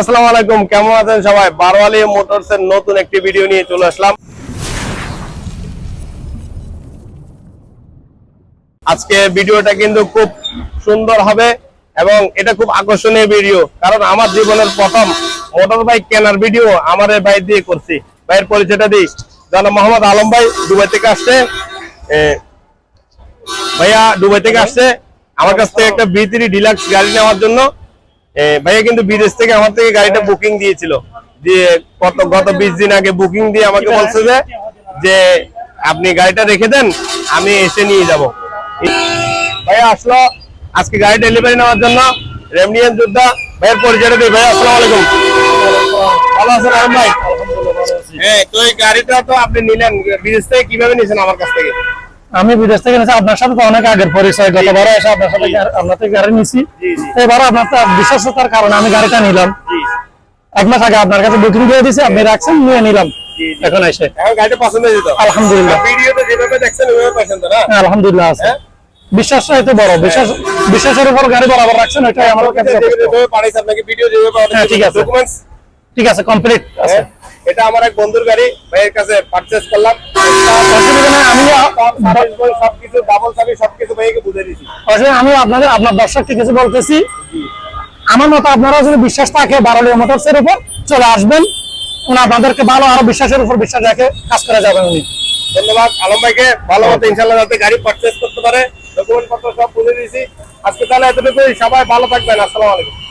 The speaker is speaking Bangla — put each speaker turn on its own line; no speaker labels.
আসসালামু আলাইকুম। কেমন আছেন সবাই? মোটরস এর নতুন একটি ভিডিও নিয়ে চলে আসলাম। আজকে ভিডিওটা কিন্তু খুব সুন্দর হবে এবং এটা খুব আকর্ষণীয় ভিডিও। কারণ আমার জীবনের প্রথম মোটর বাইক কেনার ভিডিও আমার ভাই দিয়ে করছি। ভাইয়ের পরিচয়টা দিই। জানা মোহাম্মদ আলম ভাই দুবাই থেকে আসছে। ভাইয়া দুবাই থেকে আসছে। আমার কাছ থেকে একটা বি ডিলাক্স গাড়ি নেওয়ার জন্য ভাইয়া কিন্তু বিদেশ থেকে আমার থেকে গাড়িটা বুকিং দিয়েছিল। দিয়ে কত গত বিশ দিন আগে বুকিং দিয়ে আমাকে বলছে যে যে আপনি গাড়িটা রেখে দেন আমি এসে নিয়ে যাব। ভাইয়া আসলো আজকে গাড়ি ডেলিভারি নেওয়ার জন্য। রেমনিয়ান যোদ্ধা ভাইয়ের পরিচয়টা দিই ভাইয়া আসসালাম আলাইকুম। ভালো আছেন আলম ভাই? হ্যাঁ তো এই গাড়িটা তো আপনি নিলেন বিদেশ থেকে কীভাবে নিয়েছেন আমার কাছ থেকে?
আমি বিদেশ থেকে নিয়েছি আপনার সাথে তো অনেক আগের পরিচয় গতবারও এসে আপনার সাথে আপনার থেকে গাড়ি নিয়েছি
জি।
এবারও আপনার তো বিশ্বস্ততার কারণে আমি গাড়িটা নিলাম। এক মাস আগে আপনার কাছে বুকিং দিয়ে দিয়েছি আপনি রাখছেন নিয়ে নিলাম। এখন এসে।
গাড়িটা পছন্দ হয়েছে
আলহামদুলিল্লাহ।
ভিডিওতে যেভাবে দেখছেন ওইভাবে পছন্দ না?
হ্যাঁ, আলহামদুলিল্লাহ আছে।
হ্যাঁ?
বড় বিশ্বাস বিশ্বাসের উপর গাড়ি বরাবর রাখছেন ওইটাই আমার কাছে
পাঠাইছে আপনাকে ভিডিও যেভাবে
হ্যাঁ, ঠিক আছে।
ডকুমেন্টস
ঠিক আছে কমপ্লিট আছে।
এটা আমার এক বন্ধুর গাড়ি ভাইয়ের কাছে পারচেজ করলাম।
আমি আমি আপনাদের আপনার দর্শককে কিছু বলতেছি? আমার মতো আপনারা যদি বিশ্বাস থাকে বারোলিয়া মোটরসের উপর চলে আসবেন। উনি আপনাদেরকে ভালো আরও বিশ্বাসের উপর বিশ্বাস রেখে কাজ করে যাবেন উনি।
ধন্যবাদ। আলম ভাইকে ভালো মতো ইনশাল্লাহ যাতে গাড়ি পারচেজ করতে পারে। ডকুমেন্ট পত্র সব বুঝে দিয়েছি আজকে তাহলে এতটুকুই। সবাই ভালো থাকবেন। আসসালামু আলাইকুম।